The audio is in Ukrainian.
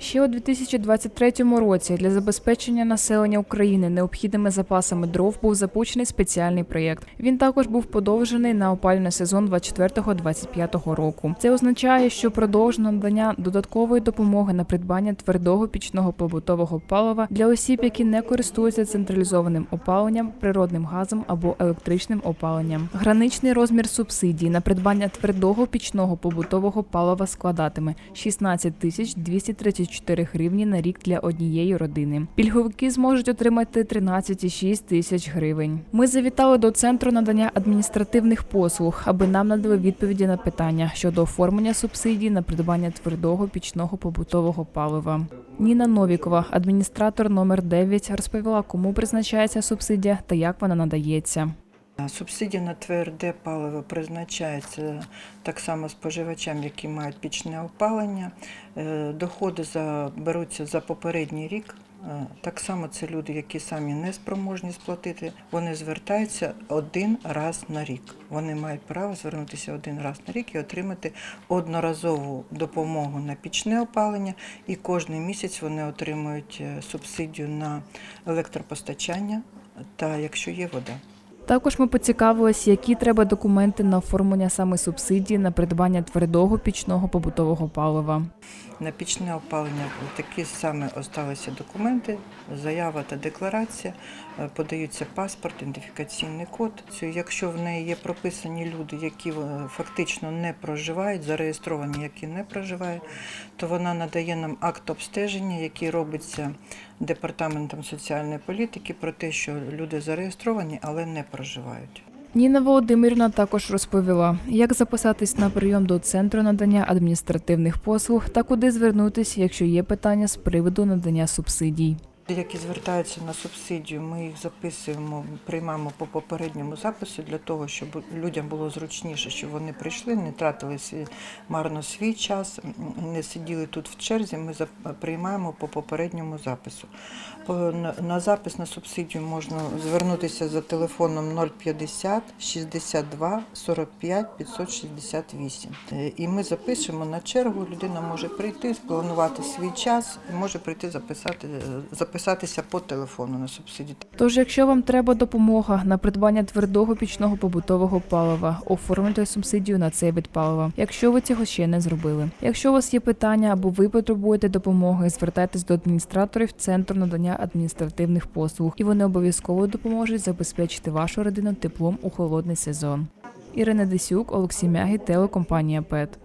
Ще у 2023 році для забезпечення населення України необхідними запасами дров був запущений спеціальний проєкт. Він також був подовжений на опалювальний сезон 24-25 року. Це означає, що продовжено надання додаткової допомоги на придбання твердого пічного побутового палива для осіб, які не користуються централізованим опаленням, природним газом або електричним опаленням. Граничний розмір субсидії на придбання твердого пічного побутового палива складатиме 16 тисяч 234 гривні на рік для однієї родини. Пільговики зможуть отримати 13,6 тисяч гривень. Ми завітали до центру надання адміністративних послуг, аби нам надали відповіді на питання щодо оформлення субсидій на придбання твердого пічного побутового палива. Ніна Новікова, адміністратор номер 9, розповіла, кому призначається субсидія та як вона надається. Субсидія на тверде паливо призначається так само споживачам, які мають пічне опалення. Е, Доходи беруться за попередній рік. Е, Так само це люди, які самі не спроможні сплатити. Вони звертаються один раз на рік. Вони мають право звернутися один раз на рік і отримати одноразову допомогу на пічне опалення. І кожен місяць вони отримують е, субсидію на електропостачання та якщо є вода. Також ми поцікавилися, які треба документи на оформлення саме субсидії на придбання твердого пічного побутового палива. На пічне опалення такі саме осталися документи, заява та декларація, е, подаються паспорт, ідентифікаційний код. Якщо в неї є прописані люди, які е, фактично не проживають, зареєстровані, які не проживають, то вона надає нам акт обстеження, який робиться департаментом соціальної політики, про те, що люди зареєстровані, але не проживають. Ніна Володимирівна також розповіла, як записатись на прийом до центру надання адміністративних послуг та куди звернутися, якщо є питання з приводу надання субсидій. Які звертаються на субсидію, ми їх записуємо, приймаємо по попередньому запису для того, щоб людям було зручніше, щоб вони прийшли, не тратили марно свій час, не сиділи тут в черзі. Ми приймаємо по попередньому запису. На, запис на субсидію можна звернутися за телефоном 050 62 45 568. Е, І ми запишемо на чергу. Людина може прийти, спланувати свій час може прийти записати, е, записатися по телефону на субсидію. Тож, якщо вам треба допомога на придбання твердого пічного побутового палива, оформлюйте субсидію на цей вид палива, якщо ви цього ще не зробили. Якщо у вас є питання або ви потребуєте допомоги, звертайтесь до адміністраторів центру надання адміністративних послуг, і вони обов'язково допоможуть забезпечити вашу родину теплом у холодний сезон. Ірина Десюк, Олексій Мягі, телекомпанія ПЕТ.